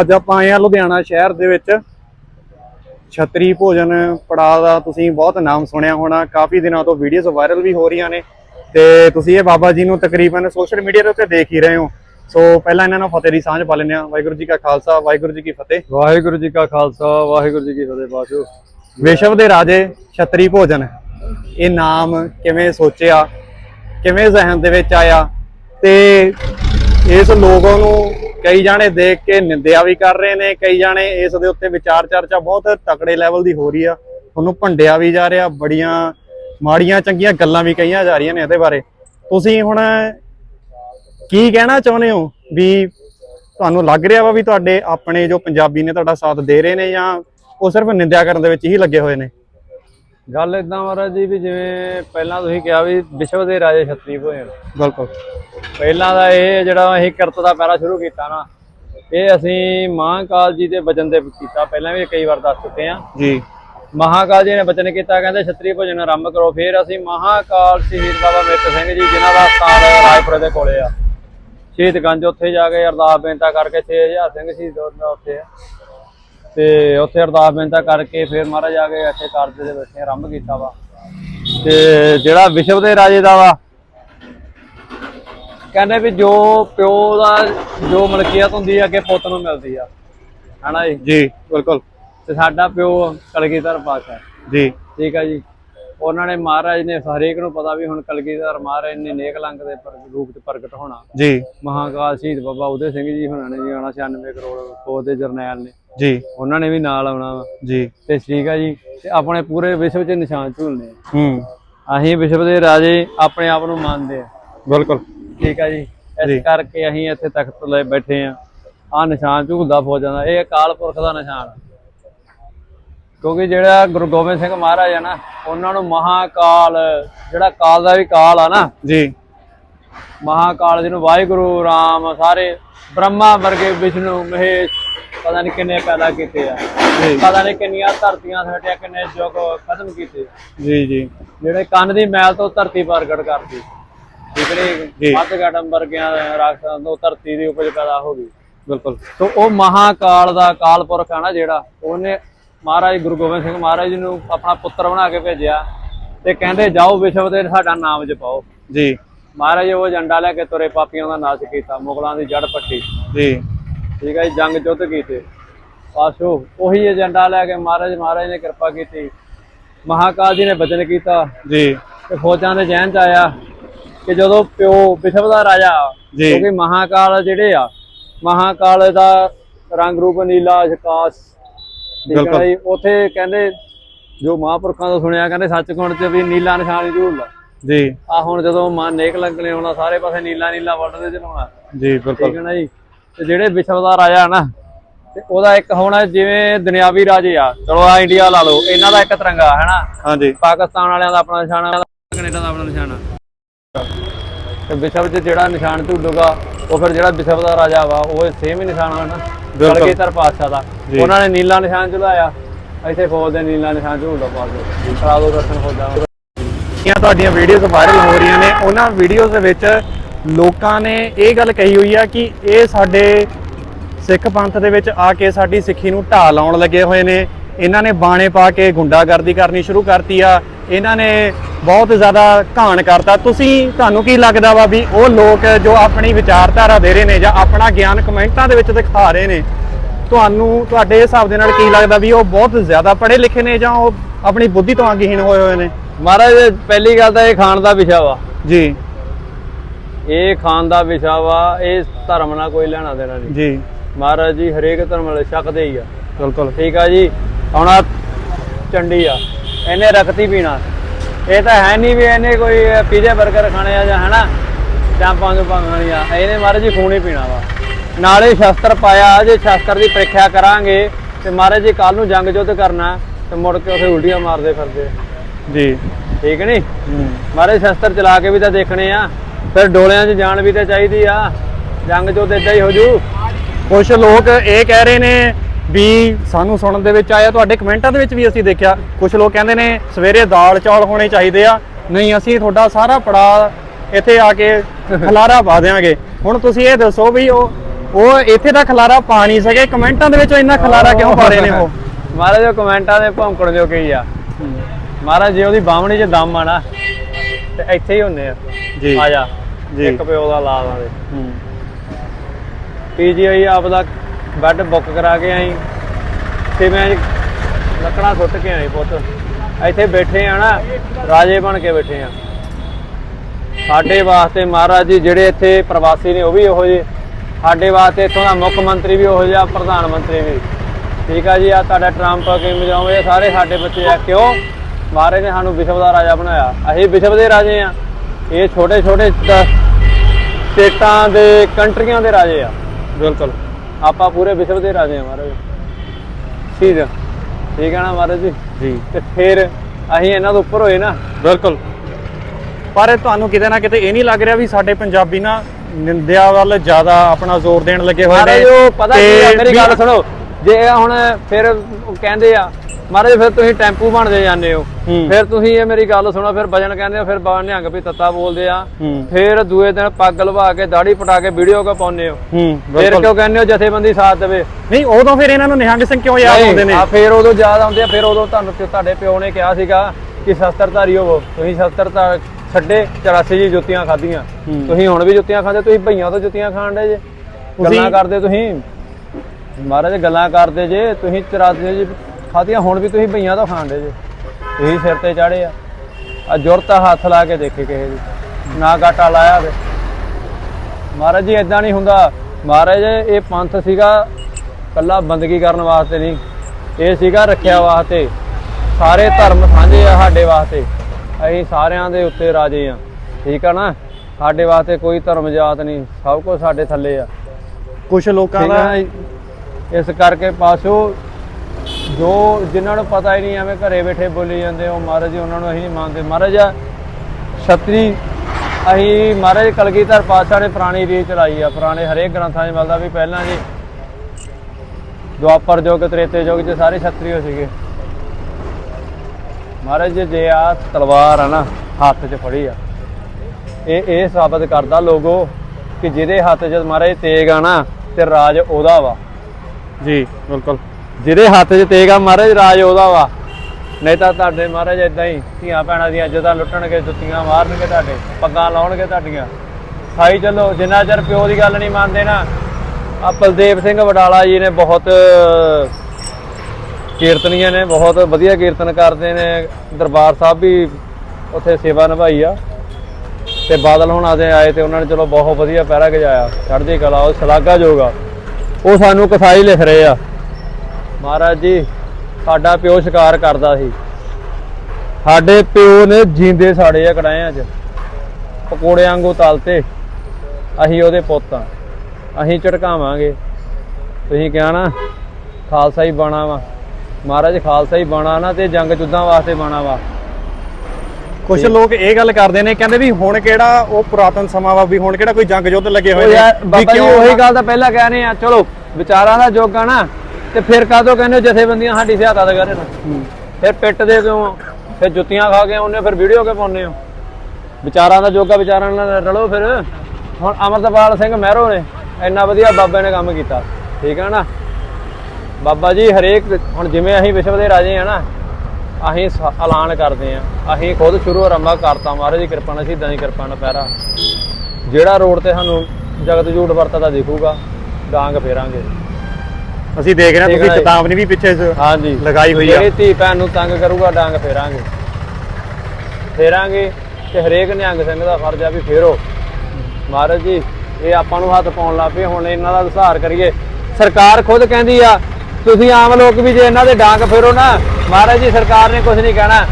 ਅੱਜ ਆਪਾਂ ਆਏ ਆ ਲੁਧਿਆਣਾ ਸ਼ਹਿਰ ਦੇ ਵਿੱਚ। ਛਤਰੀ ਭੋਜਨ ਪੜਾ ਦਾ ਤੁਸੀਂ ਬਹੁਤ ਨਾਮ ਸੁਣਿਆ ਹੋਣਾ। ਕਾਫੀ ਦਿਨਾਂ ਤੋਂ ਵੀਡੀਓਜ਼ ਵਾਇਰਲ ਵੀ ਹੋ ਰਹੀਆਂ ਨੇ ਤੇ ਤੁਸੀਂ ਇਹ ਬਾਬਾ ਜੀ ਨੂੰ ਤਕਰੀਬਨ ਸੋਸ਼ਲ ਮੀਡੀਆ ਦੇ ਉੱਤੇ ਦੇਖ ਹੀ ਰਹੇ ਹੋ। ਸੋ ਪਹਿਲਾਂ ਇਹਨਾਂ ਨਾਲ ਫਤਿਹ ਦੀ ਸਾਂਝ ਪਾ ਲੈਂਦੇ ਆ ਵਾਹਿਗੁਰੂ ਜੀ ਕਾ ਖਾਲਸਾ ਵਾਹਿਗੁਰੂ ਜੀ ਕੀ ਫਤਿਹ। ਵਾਹਿਗੁਰੂ ਜੀ ਕਾ ਖਾਲਸਾ ਵਾਹਿਗੁਰੂ ਜੀ ਕੀ ਫਤਿਹ ਬਾਸ਼ੋ। ਵਿਸ਼ਵ ਦੇ ਰਾਜੇ ਛਤਰੀ ਭੋਜਨ ਇਹ ਨਾਮ ਕਿਵੇਂ ਸੋਚਿਆ ਕਿਵੇਂ ਜ਼ਹਿਨ ਦੇ ਵਿੱਚ ਆਇਆ ਤੇ ਇਸ ਲੋਗੋ ਨੂੰ ਕਈ ਜਾਣੇ ਦੇਖ ਕੇ ਨਿੰਦਿਆ ਵੀ ਕਰ ਰਹੇ ਨੇ, ਕਈ ਜਾਣੇ ਇਸ ਦੇ ਉੱਤੇ ਵਿਚਾਰ ਚਰਚਾ ਬਹੁਤ ਤਕੜੇ ਲੈਵਲ ਦੀ ਹੋ ਰਹੀ ਆ। ਤੁਹਾਨੂੰ ਭੰਡਿਆ ਵੀ ਜਾ ਰਿਹਾ, ਬੜੀਆਂ ਮਾੜੀਆਂ ਚੰਗੀਆਂ ਗੱਲਾਂ ਵੀ ਕਹੀਆਂ ਜਾ ਰਹੀਆਂ ਨੇ ਇਹਦੇ ਬਾਰੇ। ਤੁਸੀਂ ਹੁਣ ਕੀ ਕਹਿਣਾ ਚਾਹੁੰਦੇ ਹੋ ਵੀ ਤੁਹਾਨੂੰ ਲੱਗ ਰਿਹਾ ਵਾ ਵੀ ਤੁਹਾਡੇ ਆਪਣੇ ਜੋ ਪੰਜਾਬੀ ਨੇ ਤੁਹਾਡਾ ਸਾਥ ਦੇ ਰਹੇ ਨੇ ਜਾਂ ਉਹ ਸਿਰਫ ਨਿੰਦਿਆ ਕਰਨ ਦੇ ਵਿੱਚ ਹੀ ਲੱਗੇ ਹੋਏ ਨੇ? ਗੱਲ ਇਦਾਂ ਮਹਾਰਾਜ ਜੀ ਵੀ ਜਿਵੇਂ ਪਹਿਲਾਂ ਤੁਸੀਂ ਕਿਹਾ ਵੀ ਵਿਸ਼ਵ ਦੇ ਰਾਜੇ ਛਤਰੀ ਭੋਜਨ ਬਿਲਕੁਲ। ਪਹਿਲਾਂ ਦਾ ਇਹ ਜਿਹੜਾ ਅਸੀਂ ਕਿਰਤ ਦਾ ਪਹਿਰਾ ਸ਼ੁਰੂ ਕੀਤਾ ਨਾ ਇਹ ਅਸੀਂ ਮਹਾਕਾਲ ਜੀ ਦੇ ਵਚਨ ਤੇ ਕੀਤਾ। ਪਹਿਲਾਂ ਵੀ ਕਈ ਵਾਰ ਦੱਸ ਚੁੱਕੇ ਆ ਜੀ। ਮਹਾਕਾਲ ਜੀ ਨੇ ਵਚਨ ਕੀਤਾ ਕਹਿੰਦੇ ਛਤਰੀ ਭੋਜਨ ਆਰੰਭ ਕਰੋ। ਫਿਰ ਅਸੀਂ ਮਹਾਕਾਲ ਸ਼ਹੀਦ ਬਾਬਾ ਮਿੱਤ ਸਿੰਘ ਜੀ ਜਿਨ੍ਹਾਂ ਦਾ ਸਥਾਨ ਰਾਜਪੁਰ ਦੇ ਕੋਲੇ ਆ। ਸ਼ਹੀਦਗੰਜ ਉੱਥੇ ਜਾ ਕੇ ਅਰਦਾਸ ਬੇਨਤਾ ਕਰਕੇ 6000 ਸਿੰਘ ਸ਼ਹੀਦ ਉੱਥੇ। ਆ ਤੇ ਉੱਥੇ ਅਰਦਾਸ ਬੇਨਤਾ ਕਰਕੇ ਫਿਰ ਮਹਾਰਾਜ ਆ ਕੇ ਇੱਥੇ ਕਾਰਜ ਦੇ ਵਿੱਚ ਆਰੰਭ ਕੀਤਾ ਵਾ। ਤੇ ਜਿਹੜਾ ਵਿਸ਼ਵ ਦੇ ਰਾਜੇ ਦਾ ਵਾ ਕਹਿੰਦੇ ਵੀ ਜੋ ਪਿਓ ਦਾ ਜੋ ਮਲਕੀਅਤ ਹੁੰਦੀ ਆ ਅੱਗੇ ਪੁੱਤ ਨੂੰ ਮਿਲਦੀ ਆ। ਹਨਾ ਜੀ? ਜੀ ਬਿਲਕੁਲ। ਤੇ ਸਾਡਾ ਪਿਓ ਕਲਗੀਧਰ ਪਾਤਸ਼ਾਹ ਜੀ। ਠੀਕ ਆ ਜੀ? ਉਹਨਾਂ ਨੇ ਮਹਾਰਾਜ ਨੇ ਹਰੇਕ ਨੂੰ ਪਤਾ ਵੀ ਹੁਣ ਕਲਗੀਧਰ ਮਹਾਰਾਜ ਨੇ ਨੇਕ ਲੰਗ ਦੇ ਰੂਪ ਚ ਪ੍ਰਗਟ ਹੋਣਾ। ਜੀ। ਮਹਾਕਾਲ ਸ਼ਹੀਦ ਬਾਬਾ ਉਦੇ ਸਿੰਘ ਜੀ ਹੁਣਾਂ ਨੇ ਵੀ ਆਉਣਾ 96 ਕਰੋੜ ਫੌਜ ਦੇ ਜਰਨੈਲ ਨੇ। ਜੀ। ਉਹਨਾਂ ਨੇ ਵੀ ਨਾਲ ਆਉਣਾ ਵਾ। ਜੀ। ਤੇ ਠੀਕ ਆ ਜੀ। ਤੇ ਆਪਣੇ ਪੂਰੇ ਵਿਸ਼ਵ 'ਚ ਨਿਸ਼ਾਨ ਝੂਲਨੇ ਆ। ਹੂੰ। ਅਸੀਂ ਵਿਸ਼ਵ ਦੇ ਰਾਜੇ ਆਪਣੇ ਆਪ ਨੂੰ ਮੰਨਦੇ ਆ। ਬਿਲਕੁਲ। ਠੀਕ ਆ ਜੀ। ਜੀ। ਇਸ ਕਰਕੇ ਅਸੀਂ ਇੱਥੇ ਤਖਤ ਲੈ ਬੈਠੇ ਆ। ਆ ਨਿਸ਼ਾਨ ਝੂਲਦਾ ਫੌਜਾਂ ਦਾ। ਇਹ ਅਕਾਲ ਪੁਰਖ ਦਾ ਨਿਸ਼ਾਨ ਆ। ਕਿਉਂਕਿ ਜਿਹੜਾ ਗੁਰੂ ਗੋਬਿੰਦ ਸਿੰਘ ਮਹਾਰਾਜ ਆ ਨਾ ਉਹਨਾਂ ਨੂੰ ਮਹਾਕਾਲ ਜਿਹੜਾ ਕਾਲ ਦਾ ਵੀ ਕਾਲ ਆ ਨਾ। ਜੀ। ਮਹਾਕਾਲ ਜਿਹਨੂੰ ਵਾਹਿਗੁਰੂ ਰਾਮ ਸਾਰੇ ਬ੍ਰਹਮਾ ਵਰਗੇ ਵਿਸ਼ਨੂੰ ਮਹੇਸ਼ ਪਤਾ ਨਹੀਂ ਕਿੰਨੇ ਪੈਦਾ ਕੀਤੇ ਆ। ਜੀ। ਪਤਾ ਨਹੀਂ ਕਿੰਨੀਆਂ ਧਰਤੀਆਂ ਸਟਿਆ ਕਿੰਨੇ ਯੁੱਗ ਖਤਮ ਕੀਤੇ ਜੀ ਜੀ। ਜਿਹੜੇ ਕੰਨ ਦੀ ਮੈਲ ਤੋਂ ਧਰਤੀ ਪ੍ਰਗਟ ਕਰਦੀ। ਠੀਕ ਜੀ। ਨਹੀਂ ਮੱਧ ਗੜਮ ਵਰਗਿਆਂ ਰਾਖਾਂ ਤੋਂ ਧਰਤੀ ਦੀ ਉਪਜ ਪੈਦਾ ਹੋ ਗਈ। ਬਿਲਕੁਲ। ਤੋਂ ਉਹ ਮਹਾਕਾਲ ਦਾ ਕਾਲ ਪੁਰਖ ਆ ਨਾ ਜਿਹੜਾ ਉਹਨੇ ਮਹਾਰਾਜ ਗੁਰੂ ਗੋਬਿੰਦ ਸਿੰਘ ਮਹਾਰਾਜ ਜੀ ਨੂੰ ਆਪਣਾ ਪੁੱਤਰ ਬਣਾ ਕੇ ਭੇਜਿਆ ਤੇ ਕਹਿੰਦੇ ਜਾਓ ਵਿਸ਼ਵ ਦੇ ਸਾਡਾ ਨਾਮ ਜਪਾਓ। ਜੀ। ਮਹਾਰਾਜ ਉਹ ਝੰਡਾ ਲੈ ਕੇ ਤੁਰੇ ਪਾਪੀਆਂ ਦਾ ਨਾਸ਼ ਕੀਤਾ ਮੁਗਲਾਂ ਦੀ ਜੜ ਪੱਟੀ। ਜੀ। ਠੀਕ ਹੈ ਜੀ ਜੰਗ ਯੁੱਧ ਕੀਤੇ। ਪਾਸੋ ਉਹੀ ਏਜੰਡਾ ਲੈ ਕੇ ਮਹਾਰਾਜ ਮਹਾਰਾਜ ਨੇ ਕਿਰਪਾ ਕੀਤੀ। ਮਹਾਕਾਲ ਜੀ ਨੇ ਬਚਨ ਕੀਤਾ। ਜੀ। ਤੇ ਫੌਜਾਂ ਦੇ ਜਹਿਨ ਚ ਆਇਆ ਕਿ ਜਦੋਂ ਪਿਓ ਵਿਸ਼ਵ ਦਾ ਰਾਜਾ। ਕਿਉਂਕਿ ਮਹਾਕਾਲ ਜਿਹੜੇ ਆ ਮਹਾਕਾਲ ਦਾ ਰੰਗ ਰੂਪ ਨੀਲਾ ਆਕਾਸ਼। ਦੇਖਣਾ ਜੀ ਉੱਥੇ ਕਹਿੰਦੇ ਜੋ ਮਹਾਂਪੁਰਖਾਂ ਤੋਂ ਸੁਣਿਆ ਕਹਿੰਦੇ ਸੱਚਖੰਡ ਚ ਵੀ ਨੀਲਾ ਨਿਸ਼ਾਨ ਹੀ ਝੂਲਦਾ ਜੀ। ਆ ਹੁਣ ਜਦੋਂ ਮਨ ਨੇਕ ਲੰਗਣੇ ਆਉਣਾ ਸਾਰੇ ਪਾਸੇ ਨੀਲਾ ਨੀਲਾ ਵਰਡ ਦੇ ਚਲਾਉਣਾ ਜੀ ਠੀਕ ਬਿਲਕੁਲ ਹੈ ਨਾ ਜੀ? ਤੇ ਜਿਹੜੇ ਵਿਸ਼ਵ ਦਾ ਰਾਜਾ ਨਾ ਤੇ ਉਹਦਾ ਇੱਕ ਹੋਣਾ ਜਿਵੇਂ ਦੁਨਿਆਵੀ ਰਾਜੇ ਆ ਚਲੋ ਆ ਇੰਡੀਆ ਲਾ ਲਓ ਇਹਨਾਂ ਦਾ ਇੱਕ ਤਿਰੰਗਾ ਹੈ ਨਾ ਹਾਂਜੀ। ਪਾਕਿਸਤਾਨ ਵਾਲਿਆਂ ਦਾ ਆਪਣਾ ਨਿਸ਼ਾਨ ਆ ਕੈਨੇਡਾ ਦਾ ਆਪਣਾ ਨਿਸ਼ਾਨ। ਆ ਤੇ ਵਿਸ਼ਵ 'ਚ ਜਿਹੜਾ ਨਿਸ਼ਾਨ ਝੂਲੂਗਾ ਉਹ ਫਿਰ ਜਿਹੜਾ ਵਿਸ਼ਵ ਦਾ ਰਾਜਾ ਵਾ ਉਹ ਸੇਮ ਹੀ ਨਿਸ਼ਾਨ ਹੋਣਾ ਨਾ। ਬਿਲਕੁਲ। ਕਲਗੀਧਰ ਪਾਤਸ਼ਾਹ ਦਾ। ਉਹਨਾਂ ਨੇ ਨੀਲਾ ਨਿਸ਼ਾਨ ਝੁਲਾਇਆ। ਇੱਥੇ ਫੌਜ ਦੇ ਨੀਲਾ ਨਿਸ਼ਾਨ ਝੂਲਦਾ ਪਾਸੋ ਕਰਾ ਦੋ ਦਰਸ਼ਨ ਫੌਜਾਂ। ਇਹ ਤੁਹਾਡੀਆਂ ਵੀਡੀਓਜ਼ ਵਾਇਰਲ ਹੋ ਰਹੀਆਂ ਨੇ ਉਹਨਾਂ ਵੀਡੀਓਜ਼ ਦੇ ਵਿੱਚ ਲੋਕਾਂ ਨੇ ਇਹ ਗੱਲ ਕਹੀ ਹੋਈ ਆ ਕਿ ਇਹ ਸਾਡੇ ਸਿੱਖ ਪੰਥ ਦੇ ਵਿੱਚ ਆ ਕੇ ਸਾਡੀ ਸਿੱਖੀ ਨੂੰ ਢਾਹ ਲਾਉਣ ਲੱਗੇ ਹੋਏ ਨੇ। ਇਹਨਾਂ ਨੇ ਬਾਣੇ ਪਾ ਕੇ ਗੁੰਡਾਗਰਦੀ ਕਰਨੀ ਸ਼ੁਰੂ ਕਰਤੀ ਆ। ਇਹਨਾਂ ਨੇ ਬਹੁਤ ਜ਼ਿਆਦਾ ਘਾਣ ਕਰਤਾ। ਤੁਸੀਂ ਤੁਹਾਨੂੰ ਕੀ ਲੱਗਦਾ ਵਾ ਵੀ ਉਹ ਲੋਕ ਜੋ ਆਪਣੀ ਵਿਚਾਰਧਾਰਾ ਦੇ ਰਹੇ ਨੇ ਜਾਂ ਆਪਣਾ ਗਿਆਨ ਕਮੈਂਟਾਂ ਦੇ ਵਿੱਚ ਦਿਖਾ ਰਹੇ ਨੇ ਤੁਹਾਨੂੰ ਤੁਹਾਡੇ ਹਿਸਾਬ ਦੇ ਨਾਲ ਕੀ ਲੱਗਦਾ ਵੀ ਉਹ ਬਹੁਤ ਜ਼ਿਆਦਾ ਪੜ੍ਹੇ ਲਿਖੇ ਨੇ ਜਾਂ ਉਹ ਆਪਣੀ ਬੁੱਧੀ ਤੋਂ ਅੰਗਹੀਣ ਹੋਏ ਹੋਏ ਨੇ? ਮਹਾਰਾਜ ਪਹਿਲੀ ਗੱਲ ਤਾਂ ਇਹ ਖਾਣ ਦਾ ਵਿਸ਼ਾ ਵਾ। ਜੀ। ਇਹ ਖਾਣ ਦਾ ਵਿਸ਼ਾ ਵਾ ਇਹ ਧਰਮ ਨਾਲ ਕੋਈ ਲੈਣਾ ਦੇਣਾ ਨਹੀਂ। ਜੀ। ਮਹਾਰਾਜ ਜੀ ਹਰੇਕ ਧਰਮ ਵਾਲੇ ਛਕਦੇ ਹੀ ਆ। ਬਿਲਕੁਲ। ਠੀਕ ਆ ਜੀ? ਹੁਣ ਆਹ ਚੰਡੀ ਆ। ਇਹਨੇ ਰਖਤੀ ਪੀਣਾ। ਇਹ ਤਾਂ ਹੈ ਨਹੀਂ ਵੀ ਇਹਨੇ ਕੋਈ ਪੀਜ਼ੇ 버ਗਰ ਖਾਣੇ ਆ ਜਾਂ ਹਨਾ ਚਾਂਪਾਂ ਤੋਂ ਖਾਣੀ ਆ। ਇਹਨੇ ਮਹਾਰਾਜ ਜੀ ਖੂਨ ਹੀ ਪੀਣਾ ਵਾ। ਨਾਲੇ ਸ਼ਸਤਰ ਪਾਇਆ ਜੇ ਸ਼ਸਤਰ ਦੀ ਪ੍ਰੀਖਿਆ ਕਰਾਂਗੇ ਤੇ ਮਹਾਰਾਜ ਜੀ ਕੱਲ ਨੂੰ ਜੰਗ ਯੁੱਧ ਕਰਨਾ ਤੇ ਮੁੜ ਕੇ ਉਥੇ ਉਲਟੀਆਂ ਮਾਰਦੇ ਫਿਰਦੇ ਜੀ। ਠੀਕ ਨਹੀਂ? ਮਹਾਰਾਜ ਸ਼ਸਤਰ ਚਲਾ ਕੇ ਵੀ ਤਾਂ ਦੇਖਣੇ ਆ। ਫਿਰ ਡੋਲਿਆਂ 'ਚ ਜਾਣ ਵੀ ਤਾਂ ਚਾਹੀਦੀ ਆ। ਜੰਗ ਯੁੱਧ ਇਦਾਂ ਹੀ ਹੋ ਜੂ। ਕੁਝ ਲੋਕ ਇਹ ਕਹਿ ਰਹੇ ਨੇ ਵੀ ਸਾਨੂੰ ਸੁਣਨ ਦੇ ਵਿੱਚ ਆਇਆ, ਤੁਹਾਡੇ ਕਮੈਂਟਾਂ ਦੇ ਵਿੱਚ ਵੀ ਅਸੀਂ ਦੇਖਿਆ। ਕੁਝ ਲੋਕ ਕਹਿੰਦੇ ਨੇ ਸਵੇਰੇ ਦਾਲ ਚੌਲ ਹੋਣੇ ਚਾਹੀਦੇ ਆ। ਨਹੀਂ, ਅਸੀਂ ਤੁਹਾਡਾ ਸਾਰਾ ਪੜਾ ਇੱਥੇ ਆ ਕੇ ਖਲਾਰਾ ਪਾ ਦੇਵਾਂਗੇ ਹੁਣ ਤੁਸੀਂ ਇਹ ਦੱਸੋ ਵੀ ਉਹ ਉਹ ਇੱਥੇ ਦਾ ਖਲਾਰਾ ਪਾ ਨਹੀਂ ਸਕੇ। ਕਮੈਂਟਾਂ ਦੇ ਵਿੱਚ ਇੰਨਾ ਖਲਾਰਾ ਕਿਉਂ ਪਾ ਰਹੇ ਨੇ ਉਹ? ਮਹਾਰਾਜ ਉਹ ਕਮੈਂਟਾਂ ਦੇ ਭੌਂਕਣ ਜੋ ਕਈ ਆ। ਮਹਾਰਾਜ ਜੇ ਉਹਦੀ ਬਾਹਮਣੀ 'ਚ ਦਮ ਆ ਨਾ ਤੇ ਇੱਥੇ ਹੀ ਹੁੰਨੇ ਆ। ਜੀ। ਆ ਜਾ ਜੀ। ਇੱਕ ਪਿਓ ਦਾ ਲਾ ਦਾਂਗੇ ਹੂੰ। ਪੀਜੀਆਈ ਆਪ ਦਾ ਬੈੱਡ ਬੁੱਕ ਕਰਾ ਕੇ ਆਈ ਤੇ ਮੈਂ ਲੱਕੜਾਂ ਸੁੱਟ ਕੇ ਆਈ ਪੁੱਤ। ਇੱਥੇ ਬੈਠੇ ਆ ਨਾ ਰਾਜੇ ਬਣ ਕੇ ਬੈਠੇ ਆ। ਸਾਡੇ ਵਾਸਤੇ ਮਹਾਰਾਜ ਜੀ ਜਿਹੜੇ ਇੱਥੇ ਪ੍ਰਵਾਸੀ ਨੇ ਉਹ ਵੀ ਉਹੋ ਜਿਹੇ। ਸਾਡੇ ਵਾਸਤੇ ਇੱਥੋਂ ਦਾ ਮੁੱਖ ਮੰਤਰੀ ਵੀ ਉਹੋ ਜਿਹਾ ਪ੍ਰਧਾਨ ਮੰਤਰੀ ਵੀ। ਠੀਕ ਆ ਜੀ ਆ ਤੁਹਾਡਾ ਟਰੰਪ ਕਿਮ ਇਹ ਸਾਰੇ ਸਾਡੇ ਬੱਚੇ ਆ। ਕਿਉਂ? ਮਹਾਰਾਜ ਨੇ ਸਾਨੂੰ ਵਿਸ਼ਵ ਦਾ ਰਾਜਾ ਬਣਾਇਆ। ਅਸੀਂ ਵਿਸ਼ਵ ਦੇ ਰਾਜੇ ਆ। ਇਹ ਛੋਟੇ ਛੋਟੇ ਸਟੇਟਾਂ ਦੇ ਕੰਟਰੀਆਂ ਦੇ ਰਾਜੇ ਆ। ਬਿਲਕੁਲ। ਆਪਾਂ ਪੂਰੇ ਵਿਸ਼ਵ ਦੇ ਰਾਜੇ ਆ ਮਹਾਰਾਜ। ਠੀਕ ਆ। ਠੀਕ ਆ ਨਾ ਮਹਾਰਾਜ ਜੀ? ਜੀ। ਤੇ ਫਿਰ ਅਸੀਂ ਇਹਨਾਂ ਤੋਂ ਉੱਪਰ ਹੋਏ ਨਾ। ਬਿਲਕੁਲ। ਪਰ ਤੁਹਾਨੂੰ ਕਿਤੇ ਨਾ ਕਿਤੇ ਇਹ ਨਹੀਂ ਲੱਗ ਰਿਹਾ ਵੀ ਸਾਡੇ ਪੰਜਾਬੀ ਨਾ ਨਿੰਦਿਆ ਵੱਲ ਜ਼ਿਆਦਾ ਆਪਣਾ ਜ਼ੋਰ ਦੇਣ ਲੱਗੇ ਹੋਏ ਮਹਾਰਾਜ ਉਹ ਪਤਾ ਕੀ ਆ ਮੇਰੀ ਗੱਲ ਸੁਣੋ। ਜੇ ਹੁਣ ਫਿਰ ਕਹਿੰਦੇ ਆ ਮਹਾਰਾਜ ਫਿਰ ਤੁਸੀਂ ਟੈਂਪੂ ਬਣਦੇ ਜਾਂਦੇ ਹੋ। ਹੂੰ। ਫਿਰ ਤੁਸੀਂ ਇਹ ਮੇਰੀ ਗੱਲ ਸੁਣੋ ਫਿਰ ਵਜਨ ਕਹਿੰਦੇ ਆ ਫਿਰ ਬਾਹਰ ਨਿਹੰਗ ਵੀ ਤੱਤਾ ਬੋਲਦੇ ਆ। ਹੂੰ। ਫਿਰ ਦੂਏ ਦਿਨ ਪੱਗ ਲਵਾ ਕੇ ਦਾੜੀ ਪਟਾ ਕੇ ਵੀਡੀਓ ਕੋ ਪਾਉਂਦੇ ਹੋ। ਹੂੰ ਫਿਰ ਕਿਉਂ ਕਹਿੰਦੇ ਹੋ ਜਥੇਬੰਦੀ ਸਾਥ ਦੇਵੇ। ਨਹੀਂ ਉਦੋਂ ਫਿਰ ਇਹਨਾਂ ਨੂੰ ਨਿਹੰਗ ਸਿੰਘ ਕਿਉਂ ਯਾਦ ਆਉਂਦੇ ਨੇ? ਆ ਫਿਰ ਉਦੋਂ ਯਾਦ ਆਉਂਦੇ ਆ ਫਿਰ ਉਦੋਂ ਤੁਹਾਨੂੰ ਤੇ ਤੁਹਾਡੇ ਪਿਓ ਨੇ ਕਿਹਾ ਸੀਗਾ ਕਿ ਸ਼ਸਤਰਧਾਰੀ ਹੋਵੋ। ਤੁਸੀਂ ਸ਼ਸਤਰਧਾਰ ਛੱਡੇ 84 ਜੀ ਜੁੱਤੀਆਂ ਖਾਧੀਆਂ। ਹੂੰ। ਤੁਸੀਂ ਹੁਣ ਵੀ ਜੁੱਤੀਆਂ ਖਾਂਦੇ ਤੁਸੀਂ ਭਈਆਂ ਤੋਂ ਜੁੱਤੀਆਂ ਖਾਣ ਦੇ ਜੇ। ਗੱਲਾਂ ਕਰਦੇ ਤੁਸੀਂ। ਮਹਾਰਾਜ ਗੱਲਾਂ ਕਰਦੇ ਜੇ ਤੁਸੀਂ 84 ਜੀ ਖਾਧੀਆਂ ਹੁਣ ਵੀ ਤੁਸੀਂ ਭਈਆਂ ਤੋਂ ਖਾਣ ਦੇ ਜੇ। ਤੁਸੀਂ ਸਿਰ ਤੇ ਚਾੜੇ ਆ। ਆ ਜੁਰਤ ਹੱਥ ਲਾ ਕੇ ਦੇਖੇ ਕਿਸੇ ਦੀ। ਨਾ ਗਾਟਾ ਲਾਇਆ ਹੋਵੇ। ਮਹਾਰਾਜ ਜੀ ਇਦਾਂ ਨਹੀਂ ਹੁੰਦਾ। ਮਹਾਰਾਜ ਇਹ ਪੰਥ ਸੀਗਾ ਕੱਲਾ ਬੰਦਗੀ ਕਰਨ ਵਾਸਤੇ ਨਹੀਂ। ਇਹ ਸੀਗਾ ਰੱਖਿਆ ਵਾਸਤੇ। ਸਾਰੇ ਧਰਮ ਸਾਂਝੇ ਆ ਸਾਡੇ ਵਾਸਤੇ। ਅਸੀਂ ਸਾਰਿਆਂ ਦੇ ਉੱਤੇ ਰਾਜੇ ਆ। ਠੀਕ ਆ ਨਾ? ਸਾਡੇ ਵਾਸਤੇ ਕੋਈ ਧਰਮ ਜਾਤ ਨਹੀਂ। ਸਭ ਕੁਝ ਸਾਡੇ ਥੱਲੇ ਆ। ਕੁਝ ਲੋਕਾਂ ਦਾ? ਇਸ ਕਰਕੇ ਪਾਸੋ ਜੋ ਜਿਨ੍ਹਾਂ ਨੂੰ ਪਤਾ ਹੀ ਨਹੀਂ ਐਵੇਂ ਘਰੇ ਬੈਠੇ ਬੋਲੀ ਜਾਂਦੇ ਉਹ ਮਹਾਰਾਜ ਜੀ, ਉਹਨਾਂ ਨੂੰ ਅਸੀਂ ਨਹੀਂ ਮੰਨਦੇ। ਮਹਾਰਾਜ ਆ ਛਤਰੀ, ਅਸੀਂ ਮਹਾਰਾਜ ਕਲਗੀਧਰ ਪਾਤਸ਼ਾਹ ਨੇ ਪੁਰਾਣੀ ਰੀਤ ਚਲਾਈ ਆ, ਪੁਰਾਣੇ ਹਰੇਕ ਗ੍ਰੰਥਾਂ 'ਚ ਮਿਲਦਾ ਵੀ ਪਹਿਲਾਂ ਜੀ ਦੁਆਪਰ ਯੁੱਗ, ਤ੍ਰੇਤੇ ਯੁੱਗ 'ਚ ਸਾਰੇ ਛਤਰੀ ਹੋ ਸੀਗੇ। ਮਹਾਰਾਜ, ਜੇ ਆ ਤਲਵਾਰ ਆ ਨਾ, ਹੱਥ 'ਚ ਫੜੀ ਆ, ਇਹ ਇਹ ਸਾਬਤ ਕਰਦਾ ਲੋਗੋ ਕਿ ਜਿਹਦੇ ਹੱਥ 'ਚ ਮਹਾਰਾਜ ਤੇਗ ਆ ਨਾ, ਤੇ ਰਾਜ ਉਹਦਾ ਵਾ। ਜੀ, ਬਿਲਕੁਲ। ਜਿਹਦੇ ਹੱਥ 'ਚ ਤੇਗ ਆ ਮਹਾਰਾਜ, ਰਾਜ ਉਹਦਾ ਵਾ। ਨਹੀਂ ਤਾਂ ਤੁਹਾਡੇ ਮਹਾਰਾਜ ਇਦਾਂ ਹੀ, ਧੀਆਂ ਭੈਣਾਂ ਦੀਆਂ ਇੱਜ਼ਤਾਂ ਲੁੱਟਣਗੇ, ਜੁੱਤੀਆਂ ਮਾਰਨਗੇ ਤੁਹਾਡੇ, ਪੱਗਾਂ ਲਾਉਣਗੇ ਤੁਹਾਡੀਆਂ। ਖਾਈ ਚੱਲੋ, ਜਿੰਨਾ ਚਿਰ ਪਿਓ ਦੀ ਗੱਲ ਨਹੀਂ ਮੰਨਦੇ ਨਾ, ਆ ਬਲਦੇਵ ਸਿੰਘ ਵਡਾਲਾ ਜੀ ਨੇ ਬਹੁਤ ਕੀਰਤਨੀਆਂ ਨੇ, ਬਹੁਤ ਵਧੀਆ ਕੀਰਤਨ ਕਰਦੇ ਨੇ। ਦਰਬਾਰ ਸਾਹਿਬ ਵੀ ਉੱਥੇ ਸੇਵਾ ਨਿਭਾਈ ਆ। ਤੇ ਬਾਦਲ ਹੁਣ ਆਦੇ ਆਏ ਤੇ ਉਹਨਾਂ ਨੇ ਚਲੋ ਬਹੁਤ ਵਧੀਆ ਪਹਿਰਾ ਗਜਾਇਆ। ਚੜ੍ਹਦੀ ਕਲਾ, ਉਹ ਸ਼ਲਾਘਾਯੋਗ ਆ। ਉਹ ਸਾਨੂੰ ਕਸਾਈ ਲਿਖ ਰਹੇ ਆ। ਮਹਾਰਾਜ ਜੀ ਸਾਡਾ ਪਿਓ ਸ਼ਿਕਾਰ ਕਰਦਾ ਸੀ। ਸਾਡੇ ਪਿਓ ਨੇ ਜਿੰਦੇ ਸਾੜੇ ਆ ਕੜਾਇਆਂ 'ਚ ਪਕੌੜੇ ਵਾਂਗੂ ਤਲਤੇ। ਅਸੀਂ ਉਹਦੇ ਪੁੱਤ ਆ। ਅਸੀਂ ਝਟਕਾਵਾਂਗੇ। ਤੁਸੀਂ ਕਿਹਾ ਨਾ ਖਾਲਸਾ ਹੀ ਬਾਣਾ ਵਾ। ਮਹਾਰਾਜ ਖਾਲਸਾ ਹੀ ਬਾਣਾ ਨਾ ਤੇ ਜੰਗ ਜੁੱਦਾਂ ਵਾਸਤੇ ਬਾਣਾ ਵਾ। ਕੁਝ ਲੋਕ ਇਹ ਗੱਲ ਕਰਦੇ ਨੇ ਕਹਿੰਦੇ ਵੀ ਹੁਣ ਕਿਹੜਾ ਉਹ ਪੁਰਾਤਨ ਸਮਾਂ ਵਾ ਵੀ ਹੁਣ ਕਿਹੜਾ ਕੋਈ ਜੰਗ ਯੁੱਧ ਲੱਗੇ ਹੋਏ ਨੇ? ਬਾਬਾ ਜੀ ਕਿਉਂ ਉਹੀ ਗੱਲ ਤਾਂ ਪਹਿਲਾਂ ਕਹਿ ਰਹੇ ਆ ਚਲੋ ਵਿਚਾਰਾਂ ਦਾ ਯੁੱਗ ਆ ਨਾ। ਤੇ ਫਿਰ ਕਾਹਤੋਂ ਕਹਿੰਦੇ ਹੋ ਜਥੇਬੰਦੀਆਂ ਸਾਡੀ ਸਹਾਇਤਾ ਦਾ ਕਰੇ ਨਾ। ਫਿਰ ਪਿੱਟ ਦੇ ਕਿਉਂ? ਫਿਰ ਜੁੱਤੀਆਂ ਖਾ ਕੇ ਉਹਨੇ ਫਿਰ ਵੀਡੀਓ ਕੇ ਪਾਉਂਦੇ ਹੋ? ਵਿਚਾਰਾਂ ਦਾ ਯੋਗਾ ਵਿਚਾਰਾਂ ਨਾਲ ਰਲੋ ਫਿਰ। ਹੁਣ ਅਮਰਤਪਾਲ ਸਿੰਘ ਮਹਿਰੋ ਨੇ ਇੰਨਾ ਵਧੀਆ ਬਾਬੇ ਨੇ ਕੰਮ ਕੀਤਾ। ਠੀਕ ਆ ਨਾ? ਬਾਬਾ ਜੀ ਹਰੇਕ ਹੁਣ ਜਿਵੇਂ ਅਸੀਂ ਵਿਸ਼ਵ ਦੇ ਰਾਜੇ ਆ ਨਾ ਅਸੀਂ ਐਲਾਨ ਕਰਦੇ ਆ। ਅਸੀਂ ਖੁਦ ਸ਼ੁਰੂ ਆਰੰਭਾ ਕਰਤਾ ਮਹਾਰਾਜ ਦੀ ਕਿਰਪਾ ਨਾਲ ਸ਼ਹੀਦਾਂ ਦੀ ਕਿਰਪਾ ਨਾਲ ਪੈਰਾ ਜਿਹੜਾ ਰੋਡ ਤੇ ਸਾਨੂੰ ਜਗਤ ਜੂਟ ਵਰਤਦਾ ਦਿਖੂਗਾ ਡਾਂਗ ਫੇਰਾਂਗੇ। ਅਸੀਂ ਦੇਖ ਰਹੇ ਹਾਂ ਤੁਸੀਂ। ਚੇਤਾਵਨੀ ਵੀ ਪਿੱਛੇ ਹਾਂਜੀ। ਲਗਾਈ ਹੋਈ ਆ। ਜਿਹੜੀ ਧੀ ਭੈਣ ਨੂੰ ਤੰਗ ਕਰੂਗਾ ਡਾਂਗ ਫੇਰਾਂਗੇ। ਫੇਰਾਂਗੇ ਤੇ ਹਰੇਕ ਨਿਹੰਗ ਸਿੰਘ ਦਾ ਫਰਜ਼ ਆ ਵੀ ਫੇਰੋ। ਮਹਾਰਾਜ ਜੀ ਇਹ ਆਪਾਂ ਨੂੰ ਹੱਥ ਪਾਉਣ ਲੱਗ ਪਏ ਹੁਣ ਇਹਨਾਂ ਦਾ ਸੁਧਾਰ ਕਰੀਏ। ਸਰਕਾਰ ਖੁਦ ਕਹਿੰਦੀ ਆ ਤੁਸੀਂ ਆਮ ਲੋਕ ਵੀ ਜੇ ਇਹਨਾਂ ਦੇ ਡਾਂਗ ਫੇਰੋ ਨਾ ਮਹਾਰਾਜ ਜੀ ਸਰਕਾਰ ਨੇ ਕੁਝ ਨਹੀਂ ਕਹਿਣਾ।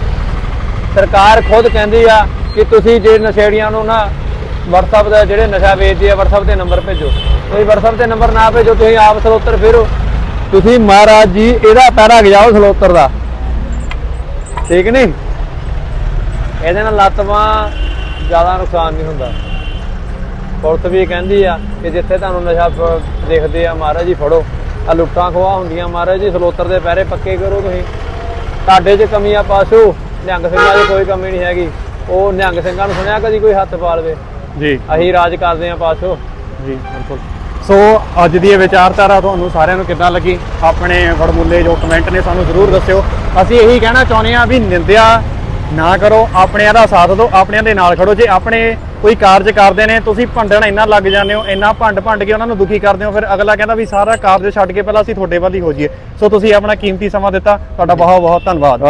ਸਰਕਾਰ ਖੁਦ ਕਹਿੰਦੀ ਆ ਕਿ ਤੁਸੀਂ ਜੇ ਨਸ਼ੇੜੀਆਂ ਨੂੰ ਨਾ WhatsApp ਦਾ ਜਿਹੜੇ ਨਸ਼ਾ ਵੇਚਦੇ ਆ WhatsApp ਤੇ ਨੰਬਰ ਭੇਜੋ। ਤੁਸੀਂ WhatsApp ਤੇ ਨੰਬਰ ਨਾ ਭੇਜੋ ਤੁਸੀਂ ਆਪ ਸਲੋਤਰ ਫੇਰੋ। ਤੁਸੀਂ ਮਹਾਰਾਜ ਜੀ ਇਹਦਾ ਪਹਿਰਾ ਗਜਾਓ ਸਲੋਤਰ ਦਾ। ਠੀਕ ਨਹੀਂ? ਇਹਦੇ ਨਾਲ ਲੱਤਵਾਂ ਜ਼ਿਆਦਾ ਨੁਕਸਾਨ ਨਹੀਂ ਹੁੰਦਾ। ਪੁਲਿਸ ਵੀ ਕਹਿੰਦੀ ਆ ਕਿ ਜਿੱਥੇ ਤੁਹਾਨੂੰ ਨਸ਼ਾ ਦੇਖਦੇ ਆ ਮਹਾਰਾਜ ਜੀ ਫੜੋ। ਆ ਲੁੱਟਾਂ ਖੋਆ ਹੁੰਦੀਆਂ ਮਹਾਰਾਜ ਜੀ ਸਲੋਤਰ ਦੇ ਪਹਿਰੇ ਪੱਕੇ ਕਰੋ ਤੁਸੀਂ। ਤੁਹਾਡੇ 'ਚ ਕਮੀਆਂ ਪਾਸੋ ਨਿਹੰਗ ਸਿੰਘਾਂ 'ਚ ਕੋਈ ਕਮੀ ਨਹੀਂ ਹੈਗੀ। ਉਹ ਨਿਹੰਗ ਸਿੰਘਾਂ ਨੂੰ ਸੁਣਿਆ ਕਦੀ ਕੋਈ ਹੱਥ ਪਾ ਲਵੇ ਜੀ। ਅਸੀਂ ਰਾਜ ਕਰਦੇ ਆ ਪਾਸੋ। ਜੀ ਬਿਲਕੁਲ। ਸੋ ਅੱਜ ਦੀ ਇਹ ਵਿਚਾਰਧਾਰਾ ਤੁਹਾਨੂੰ ਸਾਰਿਆਂ ਨੂੰ ਕਿੱਦਾਂ ਲੱਗੀ? ਆਪਣੇ ਵੜਮੁੱਲੇ ਜੋ ਕਮੈਂਟ ਨੇ ਸਾਨੂੰ ਜ਼ਰੂਰ ਦੱਸਿਓ। ਅਸੀਂ ਇਹੀ ਕਹਿਣਾ ਚਾਹੁੰਦੇ ਹਾਂ ਵੀ ਨਿੰਦਿਆ ਨਾ ਕਰੋ, ਆਪਣਿਆਂ ਦਾ ਸਾਥ ਦਿਓ, ਆਪਣਿਆਂ ਦੇ ਨਾਲ ਖੜੋ। ਜੇ ਆਪਣੇ ਕੋਈ ਕਾਰਜ ਕਰਦੇ ਨੇ, ਤੁਸੀਂ ਭੰਡਣ ਇੰਨਾ ਲੱਗ ਜਾਂਦੇ ਹੋ, ਇੰਨਾ ਭੰਡ ਭੰਡ ਕੇ ਉਹਨਾਂ ਨੂੰ ਦੁਖੀ ਕਰਦੇ ਹੋ, ਫਿਰ ਅਗਲਾ ਕਹਿੰਦਾ ਵੀ ਸਾਰਾ ਕਾਰਜ ਛੱਡ ਕੇ ਪਹਿਲਾਂ ਅਸੀਂ ਤੁਹਾਡੇ ਵੱਲ ਹੀ ਹੋ ਜਾਈਏ। ਸੋ ਤੁਸੀਂ ਆਪਣਾ ਕੀਮਤੀ ਸਮਾਂ ਦਿੱਤਾ। ਤੁਹਾਡਾ ਬਹੁਤ ਬਹੁਤ ਧੰਨਵਾਦ।